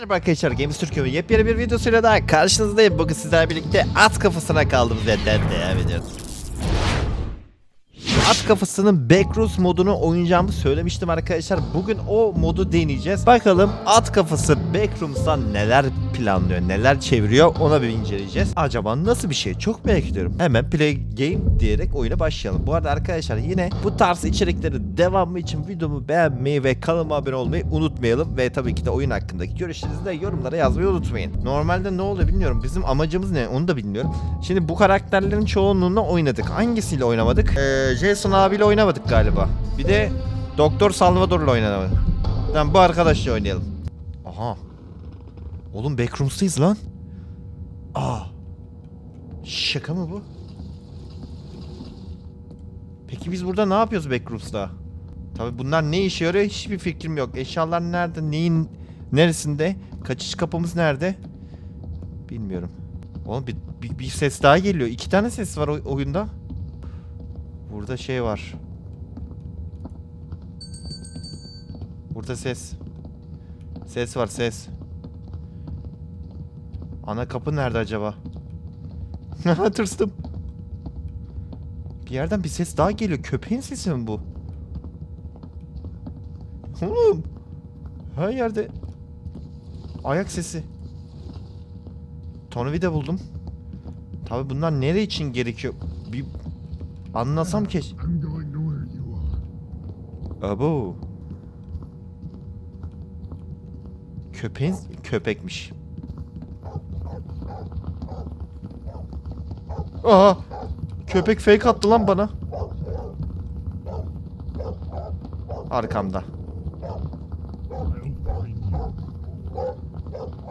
Merhaba arkadaşlar Games Türkiye'nin yepyeni bir videosuyla daha karşınızdayım. Bugün sizlerle birlikte at kafasına kaldığımız yerden devam ediyoruz. At kafasının Backrooms modunu oynayacağımı söylemiştim arkadaşlar. Bugün o modu deneyeceğiz. Bakalım at kafası Backrooms'tan neler planlıyor, neler çeviriyor ona bir inceleyeceğiz. Acaba nasıl bir şey? Çok merak ediyorum. Hemen play game diyerek oyuna başlayalım. Bu arada arkadaşlar yine bu tarz içeriklerin devamı için videomu beğenmeyi ve kanalıma abone olmayı unutmayalım. Ve tabii ki de oyun hakkındaki görüşlerinizi de yorumlara yazmayı unutmayın. Normalde ne oluyor bilmiyorum. Bizim amacımız ne onu da bilmiyorum. Şimdi bu karakterlerin çoğunluğunu oynadık. Hangisiyle oynamadık? Ee, Jason abiyle oynamadık galiba. Bir de Doktor Salvador'la oynamadık. Tamam bu arkadaşla oynayalım. Aha. Oğlum Backrooms'tayız lan. Aa. Şaka mı bu? Peki biz burada ne yapıyoruz Backrooms'ta? Tabi bunlar ne işe yarıyor hiçbir fikrim yok. Eşyalar nerede? Neyin neresinde? Kaçış kapımız nerede? Bilmiyorum. Oğlum bir, bir, bir ses daha geliyor. İki tane ses var o- oyunda. Burada şey var. Burada ses. Ses var ses. Ana kapı nerede acaba? Tırstım. Bir yerden bir ses daha geliyor. Köpeğin sesi mi bu? Oğlum. Her yerde ayak sesi. Tornavida buldum. Tabi bunlar nere için gerekiyor? Bir anlasam are. Abo. Köpeğin köpekmiş. Aha. Köpek fake attı lan bana. Arkamda.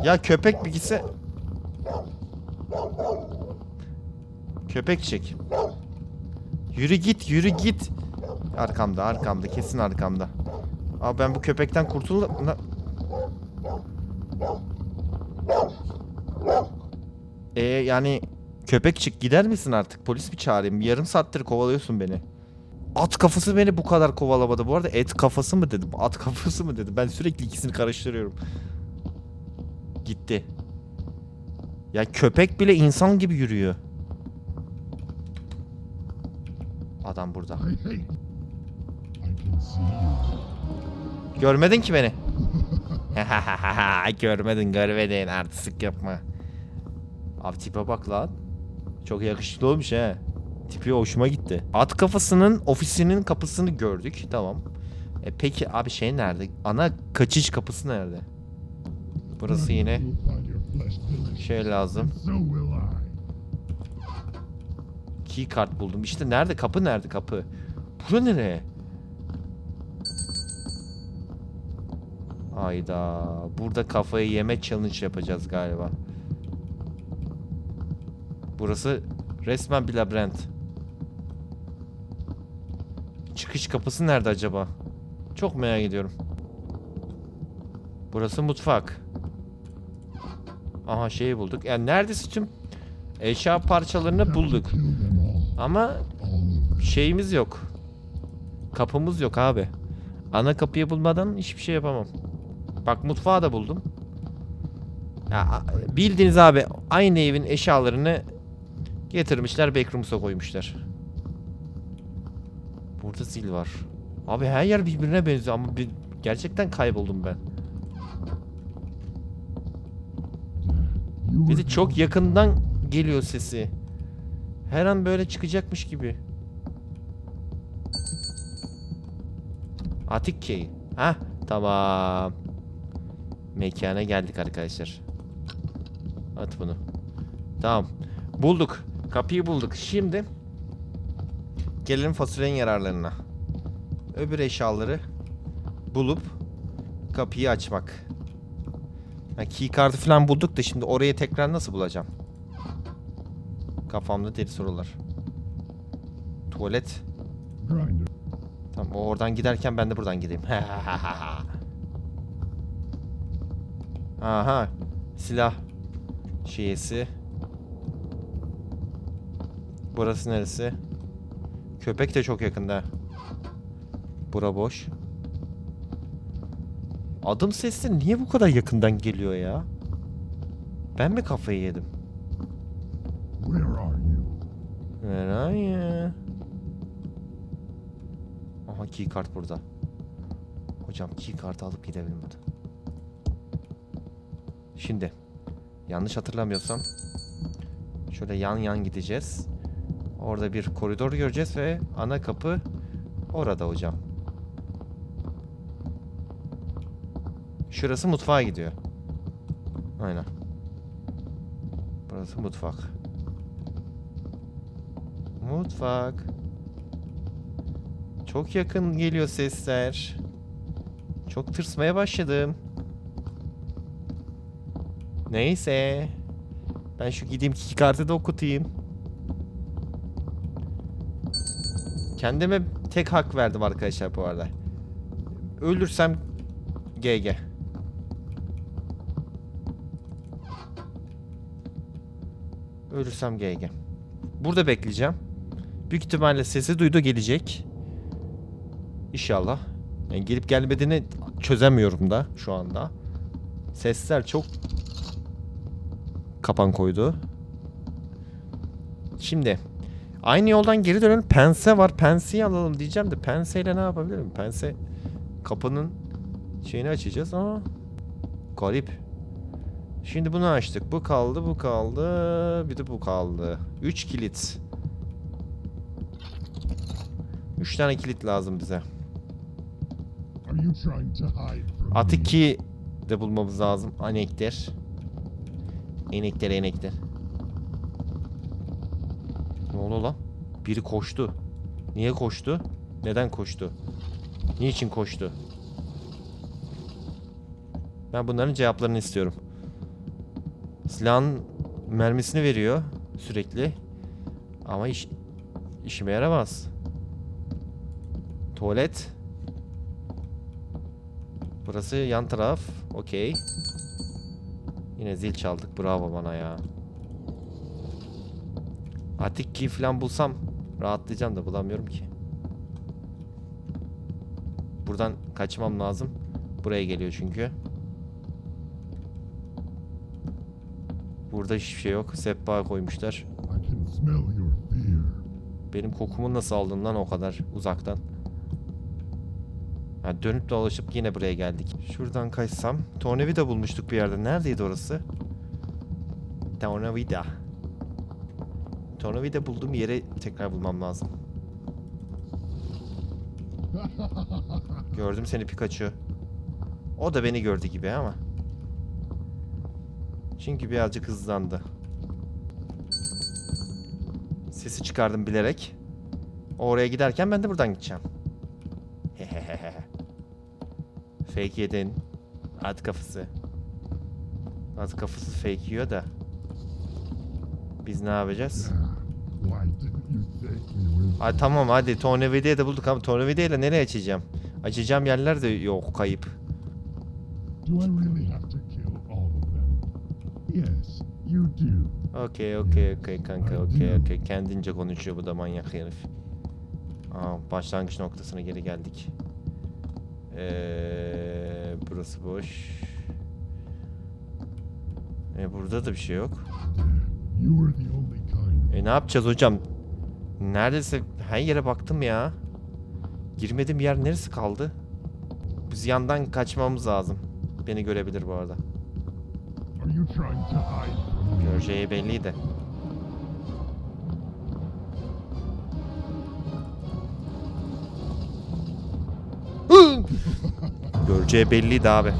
Ya köpek bir gitse. Köpek çek. Yürü git, yürü git. Arkamda, arkamda, kesin arkamda. Abi ben bu köpekten kurtuldum. Na- Ee yani köpek çık gider misin artık? Polis mi çağırayım? Yarım saattir kovalıyorsun beni. At kafası beni bu kadar kovalamadı. Bu arada et kafası mı dedim? At kafası mı dedim? Ben sürekli ikisini karıştırıyorum. Gitti. Ya köpek bile insan gibi yürüyor. Adam burada. Görmedin ki beni. görmedin görmedin artistik yapma. Abi tipe bak lan. Çok yakışıklı olmuş he. Tipi hoşuma gitti. At kafasının ofisinin kapısını gördük. Tamam. E peki abi şey nerede? Ana kaçış kapısı nerede? Burası yine şey lazım. Key kart buldum. İşte nerede? Kapı nerede? Kapı. Bura nereye? Ayda. Burada kafayı yeme challenge yapacağız galiba. Burası resmen bir labirent. Çıkış kapısı nerede acaba? Çok merak ediyorum. Burası mutfak. Aha şeyi bulduk. Yani neredeyse tüm eşya parçalarını bulduk. Ama şeyimiz yok. Kapımız yok abi. Ana kapıyı bulmadan hiçbir şey yapamam. Bak mutfağı da buldum. Ya bildiğiniz abi aynı evin eşyalarını getirmişler backrooms'a koymuşlar. Burada zil var. Abi her yer birbirine benziyor ama bir, gerçekten kayboldum ben. Bir de çok yakından geliyor sesi. Her an böyle çıkacakmış gibi. Atik key. Ha tamam. Mekana geldik arkadaşlar. At bunu. Tamam. Bulduk. Kapıyı bulduk. Şimdi gelelim fasulyenin yararlarına. Öbür eşyaları bulup kapıyı açmak. Ha, key card'ı falan bulduk da şimdi orayı tekrar nasıl bulacağım? Kafamda deli sorular. Tuvalet. grinder. Tamam o oradan giderken ben de buradan gideyim. Aha. Silah şeyesi. Burası neresi? Köpek de çok yakında. Bura boş. Adım sesleri niye bu kadar yakından geliyor ya? Ben mi kafayı yedim? Where are you? Nereye? Aha keycard burada. Hocam keycard'ı alıp gidelim buradan. Şimdi yanlış hatırlamıyorsam şöyle yan yan gideceğiz. Orada bir koridor göreceğiz ve ana kapı orada hocam. Şurası mutfağa gidiyor. Aynen. Burası mutfak. Mutfak. Çok yakın geliyor sesler. Çok tırsmaya başladım. Neyse. Ben şu gideyim iki kartı da okutayım. Kendime tek hak verdim arkadaşlar bu arada. Ölürsem GG. Ölürsem GG. Burada bekleyeceğim. Büyük ihtimalle sesi duydu gelecek. İnşallah. Yani gelip gelmediğini çözemiyorum da şu anda. Sesler çok kapan koydu. Şimdi aynı yoldan geri dönelim. Pense var. Pense'yi alalım diyeceğim de Pense ile ne yapabilirim? Pense kapının şeyini açacağız ama garip. Şimdi bunu açtık. Bu kaldı, bu kaldı. Bir de bu kaldı. 3 kilit. 3 tane kilit lazım bize. Me? ki de bulmamız lazım. Anekter. Enekter, enekter. Ne oldu lan? Biri koştu. Niye koştu? Neden koştu? Niçin koştu? Ben bunların cevaplarını istiyorum. Silahın mermisini veriyor sürekli. Ama iş, işime yaramaz. Tuvalet. Burası yan taraf. Okey. Yine zil çaldık. Bravo bana ya. Atik key falan bulsam rahatlayacağım da bulamıyorum ki. Buradan kaçmam lazım. Buraya geliyor çünkü. Burada hiçbir şey yok. Sehpa koymuşlar. Benim kokumu nasıl aldın lan o kadar uzaktan? Ha, dönüp dolaşıp yine buraya geldik. Şuradan kaçsam. Tornavida bulmuştuk bir yerde. Neredeydi orası? Tornavida. Tornavida bulduğum yere tekrar bulmam lazım. Gördüm seni Pikachu. O da beni gördü gibi ama. Çünkü birazcık hızlandı. Sesi çıkardım bilerek. O Oraya giderken ben de buradan gideceğim. Fake yedin. At kafası. At kafası fake yiyor da. Biz ne yapacağız? Ay tamam hadi tornavidayı da bulduk ama tornavidayla nereye açacağım? Açacağım yerler de yok kayıp. Okey okey okey kanka okey okey. Kendince konuşuyor bu da manyak herif. Aa, başlangıç noktasına geri geldik. Ee, burası boş. E burada da bir şey yok. E ne yapacağız hocam? Neredeyse her yere baktım ya. Girmediğim yer neresi kaldı? Biz yandan kaçmamız lazım. Beni görebilir bu arada. Göreceği belliydi. Göreceği belliydi abi.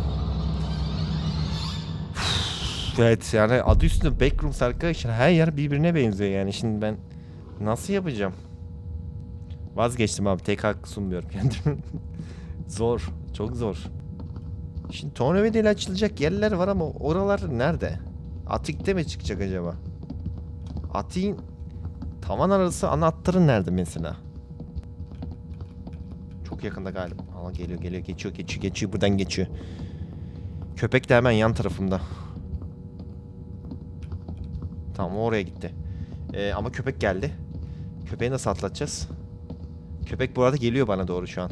evet yani adı üstünde backrooms arkadaşlar her yer birbirine benziyor yani şimdi ben nasıl yapacağım? Vazgeçtim abi tek hak sunmuyorum kendime. zor çok zor. Şimdi tornavida ile açılacak yerler var ama oralar nerede? Atik'te mi çıkacak acaba? Atik'in tavan arası anahtarı nerede mesela? Çok yakında galiba. Ama geliyor geliyor geçiyor geçiyor geçiyor buradan geçiyor. Köpek de hemen yan tarafımda. Tamam oraya gitti. Ee, ama köpek geldi. Köpeği nasıl atlatacağız? Köpek bu arada geliyor bana doğru şu an.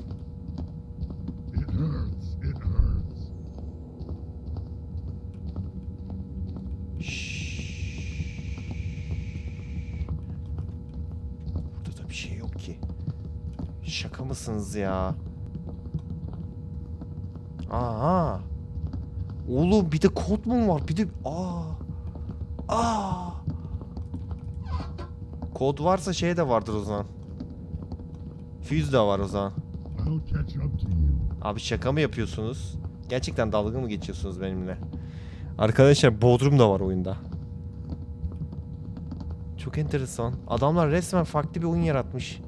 Burada da bir şey yok ki. Şaka mısınız ya? Aa. Oğlum bir de kod mu var? Bir de aa. Aa. Kod varsa şey de vardır o zaman. Fuse de var o zaman. Abi şaka mı yapıyorsunuz? Gerçekten dalga mı geçiyorsunuz benimle? Arkadaşlar Bodrum da var oyunda. Çok enteresan. Adamlar resmen farklı bir oyun yaratmış.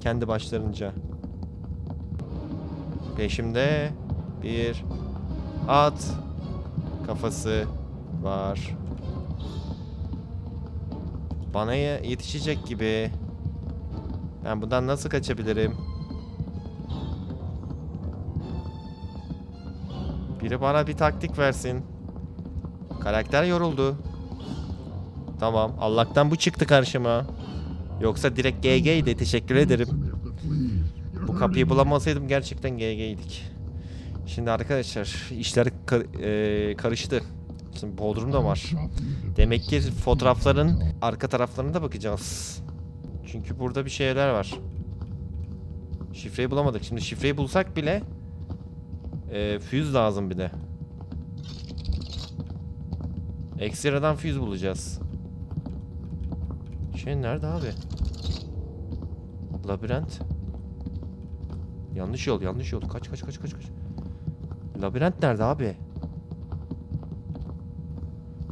Kendi başlarınca. Peşimde bir at kafası var. Bana ye- yetişecek gibi. Ben bundan nasıl kaçabilirim? Biri bana bir taktik versin. Karakter yoruldu. Tamam. Allah'tan bu çıktı karşıma. Yoksa direkt GG'ydi. Teşekkür ederim. Bu kapıyı bulamasaydım gerçekten GG'ydik. Şimdi arkadaşlar işler kar- e, karıştı. Şimdi Bodrum da var. Demek ki fotoğrafların arka taraflarına da bakacağız. Çünkü burada bir şeyler var. Şifreyi bulamadık. Şimdi şifreyi bulsak bile e, füz lazım bir de. Ekstradan füz bulacağız. Şey nerede abi? Labirent. Yanlış yol, yanlış yol. Kaç kaç kaç kaç kaç. Labirent nerede abi?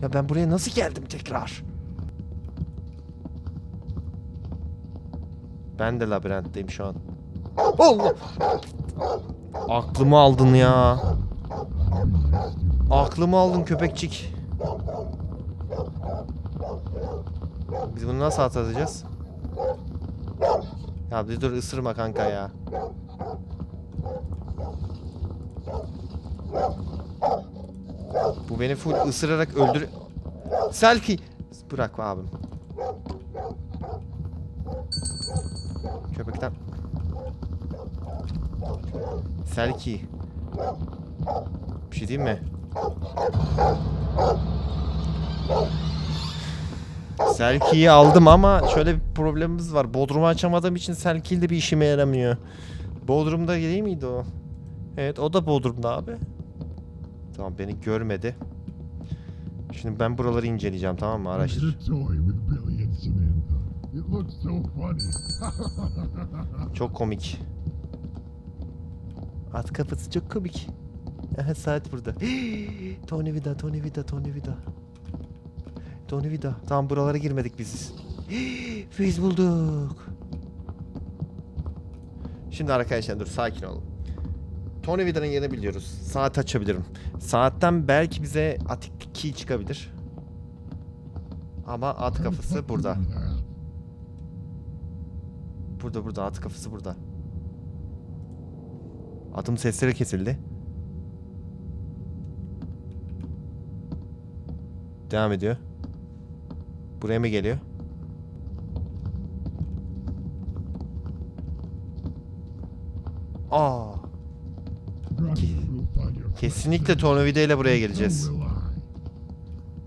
Ya ben buraya nasıl geldim tekrar? Ben de labirentteyim şu an. Allah! Aklımı aldın ya. Aklımı aldın köpekçik. Biz bunu nasıl atlatacağız? Ya bir dur ısırma kanka ya. Bu beni full ısırarak öldür... Selfie! Bırak abim. Köpekten... Selkie. Bir şey diyeyim mi? Selkie'yi aldım ama şöyle bir problemimiz var. Bodrum'u açamadığım için Selkie de bir işime yaramıyor. Bodrum'da değil miydi o? Evet o da Bodrum'da abi. Tamam beni görmedi. Şimdi ben buraları inceleyeceğim tamam mı? Araştır. Çok komik. At kafası çok komik. Aha, saat burada. Tony Vida, Tony Vida, Tony Vida. Tony Vida. Tamam buralara girmedik biz. Biz bulduk. Şimdi arkadaşlar dur sakin olun. Tony Vida'nın yerini biliyoruz. Saat açabilirim. Saatten belki bize atik key çıkabilir. Ama at kafası burada. Burada burada at kafası burada. Adım sesleri kesildi. Devam ediyor. Buraya mı geliyor? Aa, kesinlikle tornavida ile buraya geleceğiz.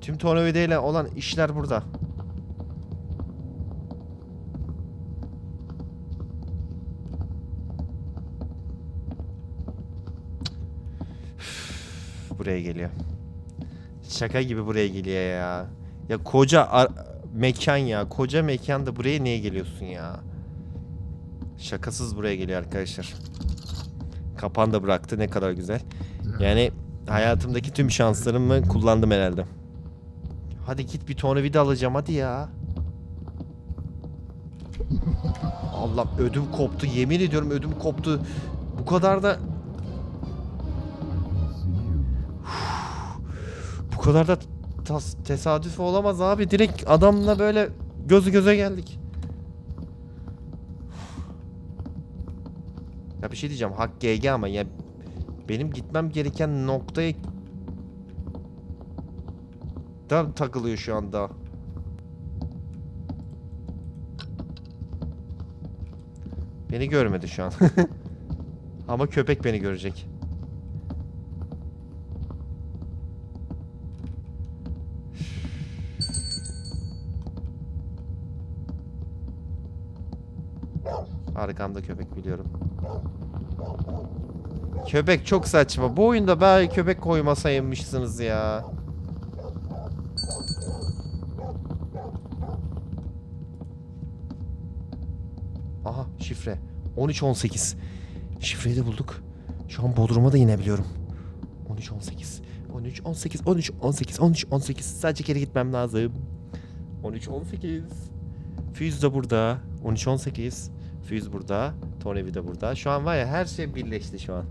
Tüm tornavida ile olan işler burada. buraya geliyor. Şaka gibi buraya geliyor ya. Ya koca mekan ya. Koca mekanda buraya niye geliyorsun ya? Şakasız buraya geliyor arkadaşlar. Kapan da bıraktı ne kadar güzel. Yani hayatımdaki tüm şanslarımı kullandım herhalde. Hadi git bir tornavida alacağım hadi ya. Allah ödüm koptu. Yemin ediyorum ödüm koptu. Bu kadar da bu kadar da tas- tesadüf olamaz abi. Direkt adamla böyle göz göze geldik. Bir şey diyeceğim. Hak GG ama ya benim gitmem gereken noktaya da takılıyor şu anda. Beni görmedi şu an. ama köpek beni görecek. Arkamda köpek biliyorum. Köpek çok saçma. Bu oyunda belki köpek koymasaymışsınız ya. Aha şifre. 1318. Şifreyi de bulduk. Şu an Bodrum'a da inebiliyorum. 13 18. 13 18 13 18 13 18. Sadece geri gitmem lazım. 13 18. Füze de burada. 13 18. Füze burada. Tornevi de burada. Şu an var ya her şey birleşti şu an.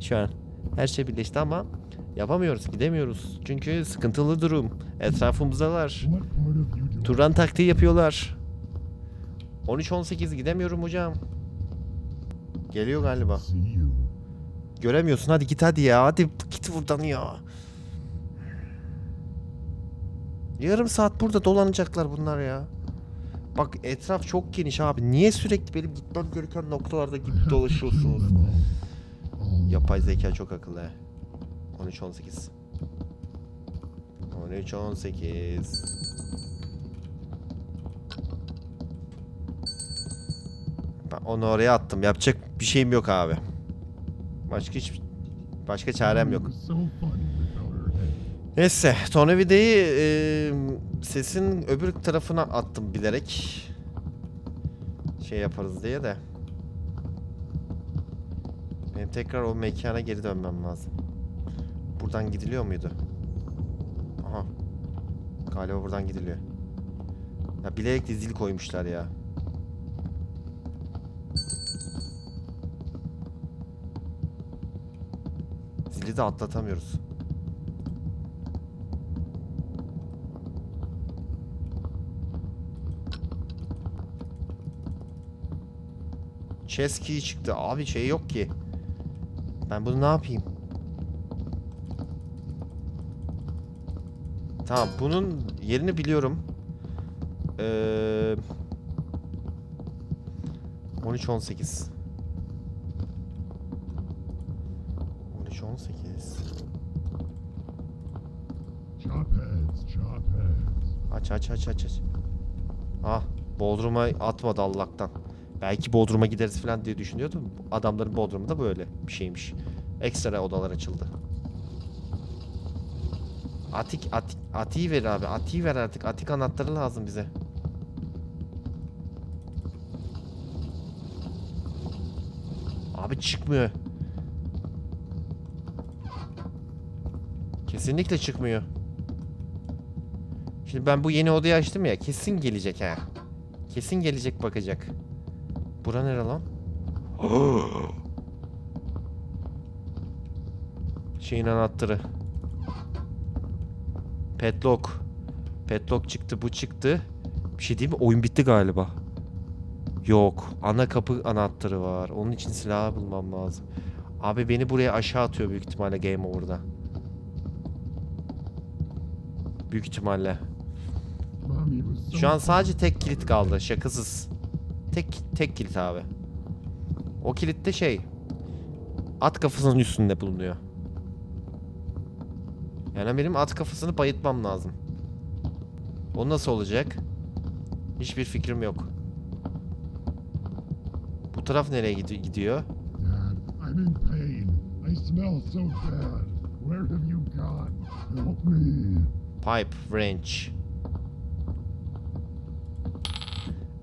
Şu an her şey birleşti ama yapamıyoruz, gidemiyoruz. Çünkü sıkıntılı durum. Etrafımızdalar. Turan taktiği yapıyorlar. 13-18 gidemiyorum hocam. Geliyor galiba. Göremiyorsun hadi git hadi ya. Hadi git buradan ya. Yarım saat burada dolanacaklar bunlar ya. Bak etraf çok geniş abi. Niye sürekli benim gitmem gereken noktalarda gidip dolaşıyorsunuz? Yapay zeka çok akıllı. he. 13 18. 13 18. Ben onu oraya attım. Yapacak bir şeyim yok abi. Başka hiç başka çarem yok. Neyse, tornavidayı e, sesin öbür tarafına attım bilerek. Şey yaparız diye de. Benim tekrar o mekana geri dönmem lazım. Buradan gidiliyor muydu? Aha. Galiba buradan gidiliyor. Ya bilerek de zil koymuşlar ya. Zili de atlatamıyoruz. Chess key çıktı. Abi şey yok ki. Ben bunu ne yapayım? Tamam bunun yerini biliyorum. Ee, 13 18. 13 18. Chop heads, chop heads. Aç aç aç aç aç. Ah Bodrum'a atmadı Allah'tan. Belki Bodrum'a gideriz falan diye düşünüyordum. Adamların Bodrum'u da böyle bir şeymiş. Ekstra odalar açıldı. Atik, atik, atiği ver abi. Atiği ver artık. Atik anahtarı lazım bize. Abi çıkmıyor. Kesinlikle çıkmıyor. Şimdi ben bu yeni odayı açtım ya. Kesin gelecek ha. Kesin gelecek bakacak. Bura nere lan? Şeyin anahtarı. Petlock. Petlock çıktı, bu çıktı. Bir şey değil mi? Oyun bitti galiba. Yok. Ana kapı anahtarı var. Onun için silah bulmam lazım. Abi beni buraya aşağı atıyor büyük ihtimalle game over'da. Büyük ihtimalle. Şu an sadece tek kilit kaldı. Şakasız. Tek tek kilit abi. O kilit de şey. At kafasının üstünde bulunuyor. Yani benim at kafasını bayıtmam lazım. O nasıl olacak? Hiçbir fikrim yok. Bu taraf nereye gidi- gidiyor? Dad, I'm in pain. I smell so bad. Where have you gone? Help me. Pipe wrench.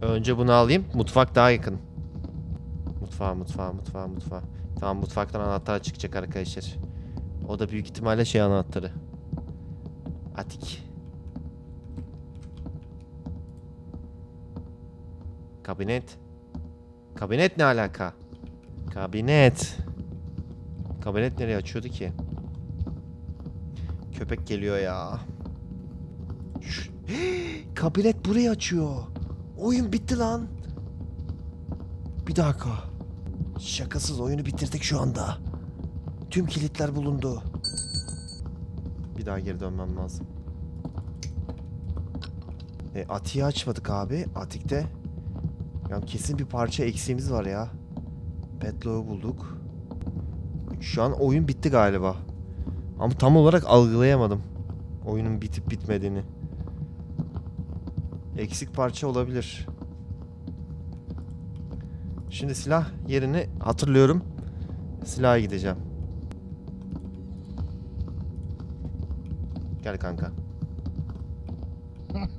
Önce bunu alayım. Mutfak daha yakın. Mutfağa, mutfağa, mutfağa, mutfağa. Tamam mutfaktan anahtar çıkacak arkadaşlar. O da büyük ihtimalle şey anahtarı. Atik. Kabinet. Kabinet ne alaka? Kabinet. Kabinet nereye açıyordu ki? Köpek geliyor ya. Şş- Kabinet burayı açıyor. Oyun bitti lan. Bir dakika. Şakasız oyunu bitirdik şu anda. Tüm kilitler bulundu. Bir daha geri dönmem lazım. E, Atik'i açmadık abi. Atik'te ya kesin bir parça eksiğimiz var ya. Petlo'yu bulduk. Şu an oyun bitti galiba. Ama tam olarak algılayamadım. Oyunun bitip bitmediğini. Eksik parça olabilir. Şimdi silah yerini hatırlıyorum. Silaha gideceğim. Gel kanka.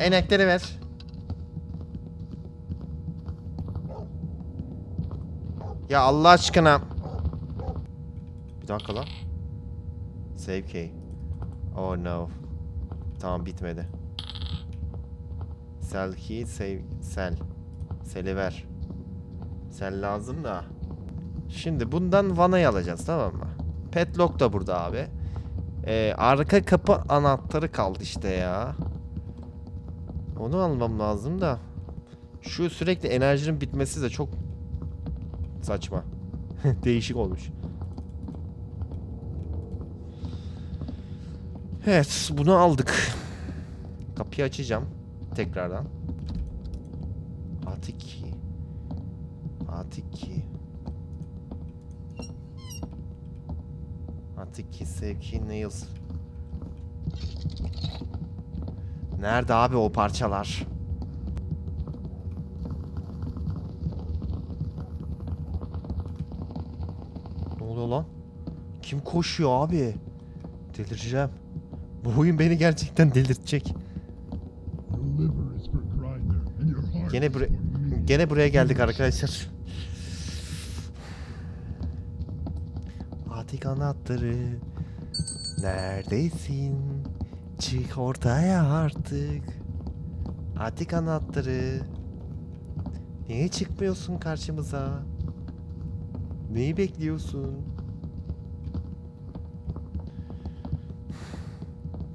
Enekleri ver. Ya Allah aşkına. Bir dakika lan. Save key. Oh no. Tamam bitmedi. Sell key, save, sell. Sel'i ver. Sell lazım da. Şimdi bundan vanayı alacağız tamam mı? Petlock da burada abi. Ee, arka kapı anahtarı kaldı işte ya. Onu almam lazım da. Şu sürekli enerjinin bitmesi de çok saçma. Değişik olmuş. Evet, bunu aldık. Kapıyı açacağım tekrardan. Atik. Atik. Atik sevki nails. Nerede abi o parçalar? Ne oluyor lan? Kim koşuyor abi? Delireceğim. Bu oyun beni gerçekten delirtecek. Gene buraya gene buraya geldik arkadaşlar. Atik anahtarı neredesin? Çık ortaya artık. Atik anahtarı niye çıkmıyorsun karşımıza? Neyi bekliyorsun?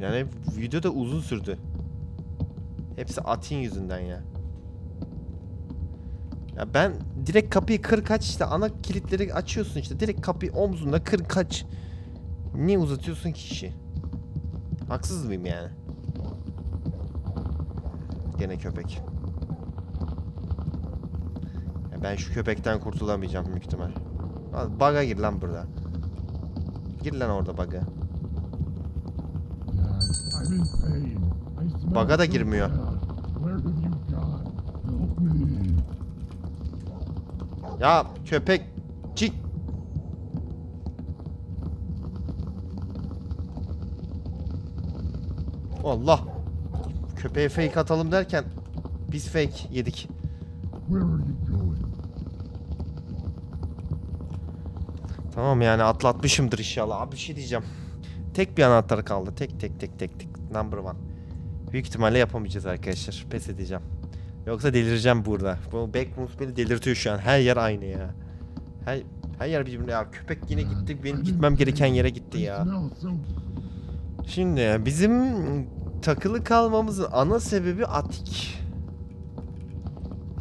Yani video da uzun sürdü. Hepsi Atin yüzünden ya. Ya ben direkt kapıyı kır kaç işte ana kilitleri açıyorsun işte direkt kapıyı omzunda kır kaç. Niye uzatıyorsun ki işi? Haksız mıyım yani? Gene köpek. Ya ben şu köpekten kurtulamayacağım büyük ihtimal. Al, Baga gir lan burada. Gir lan orada baga. Baga da girmiyor. Ya köpek çık. Allah. Köpeğe fake atalım derken biz fake yedik. Tamam yani atlatmışımdır inşallah. Abi bir şey diyeceğim. Tek bir anahtar kaldı. Tek tek tek tek tek. Number one. Büyük ihtimalle yapamayacağız arkadaşlar. Pes edeceğim. Yoksa delireceğim burada. Bu backrooms beni delirtiyor şu an. Her yer aynı ya. Her, her yer birbirine ya. Köpek yine gitti. I'm Benim gitmem gereken yere gitti ya. Şimdi bizim takılı kalmamızın ana sebebi Atik.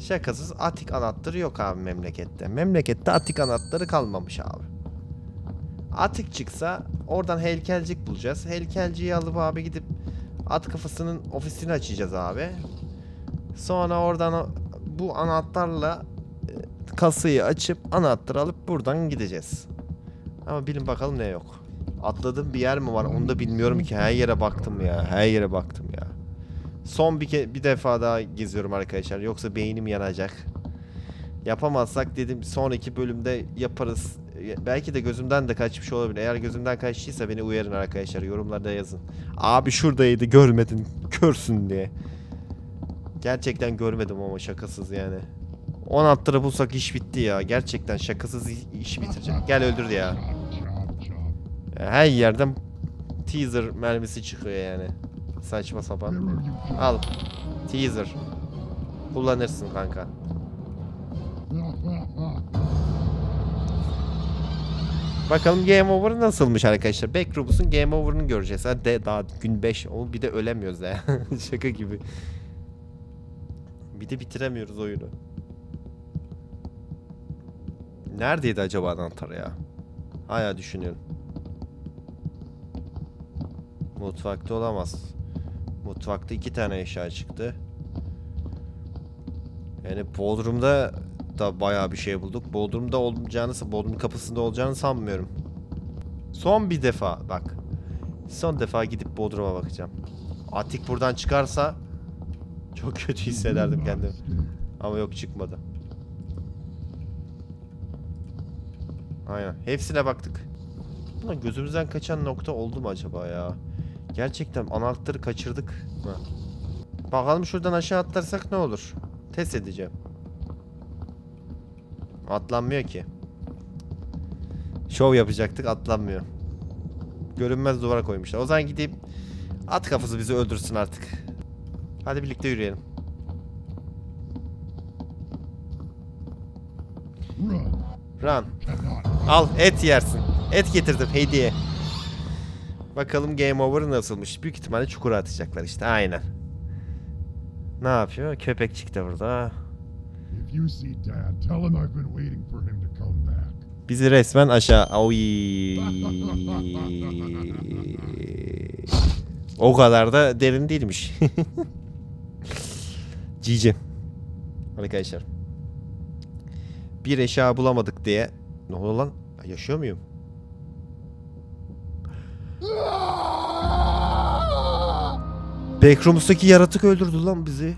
Şakasız Atik anahtarı yok abi memlekette. Memlekette Atik anahtarı kalmamış abi. Atik çıksa oradan heykelcik bulacağız. Heykelciyi alıp abi gidip at kafasının ofisini açacağız abi. Sonra oradan bu anahtarla e, kasayı açıp anahtarı alıp buradan gideceğiz. Ama bilin bakalım ne yok. Atladığım bir yer mi var onu da bilmiyorum ki. Her yere baktım ya. Her yere baktım ya. Son bir ke bir defa daha geziyorum arkadaşlar. Yoksa beynim yanacak. Yapamazsak dedim sonraki bölümde yaparız. Belki de gözümden de kaçmış olabilir. Eğer gözümden kaçtıysa beni uyarın arkadaşlar. Yorumlarda yazın. Abi şuradaydı görmedin. Körsün diye. Gerçekten görmedim ama şakasız yani. 10 attıra bulsak iş bitti ya. Gerçekten şakasız i- iş bitirecek. Gel öldür ya. Her yerden teaser mermisi çıkıyor yani. Saçma sapan. Al. Teaser. Kullanırsın kanka. Bakalım Game Over nasılmış arkadaşlar. Backrooms'un Game Over'ını göreceğiz. Ha de daha gün 5. O bir de ölemiyoruz ya. Şaka gibi. Bir de bitiremiyoruz oyunu. Neredeydi acaba anahtar ya? Hala düşünüyorum. Mutfakta olamaz. Mutfakta iki tane eşya çıktı. Yani Bodrum'da da bayağı bir şey bulduk. Bodrum'da olacağını, Bodrum kapısında olacağını sanmıyorum. Son bir defa bak. Son defa gidip Bodrum'a bakacağım. Atik buradan çıkarsa Çok kötü hissederdim kendimi. Ama yok çıkmadı. Aynen. Hepsine baktık. Ulan gözümüzden kaçan nokta oldu mu acaba ya? Gerçekten anahtarı kaçırdık mı? Bakalım şuradan aşağı atlarsak ne olur? Test edeceğim. Atlanmıyor ki. Şov yapacaktık atlanmıyor. Görünmez duvara koymuşlar. O zaman gideyim at kafası bizi öldürsün artık. Hadi birlikte yürüyelim. Run. Al et yersin. Et getirdim hediye. Bakalım game over nasılmış. Büyük ihtimalle çukura atacaklar işte aynen. Ne yapıyor? Köpek çıktı burada. You see Dad, tell him I've been waiting for him to come back. Bizi resmen aşağı... Oy. o kadar da derin değilmiş. Cici. Arkadaşlar. Bir eşya bulamadık diye. Ne oldu lan? Yaşıyor muyum? Backrooms'taki yaratık öldürdü lan bizi.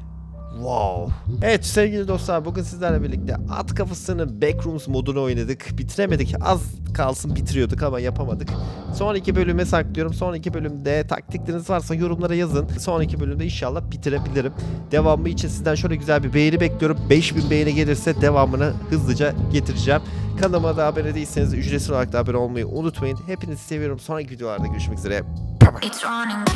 Wow. Evet sevgili dostlar bugün sizlerle birlikte at kafasını Backrooms modunu oynadık. Bitiremedik. Az kalsın bitiriyorduk ama yapamadık. Sonraki bölüme saklıyorum. Sonraki bölümde taktikleriniz varsa yorumlara yazın. Sonraki bölümde inşallah bitirebilirim. Devamı için sizden şöyle güzel bir beğeni bekliyorum. 5000 beğeni gelirse devamını hızlıca getireceğim. Kanalıma da abone değilseniz ücretsiz olarak da abone olmayı unutmayın. Hepinizi seviyorum. Sonraki videolarda görüşmek üzere. It's running.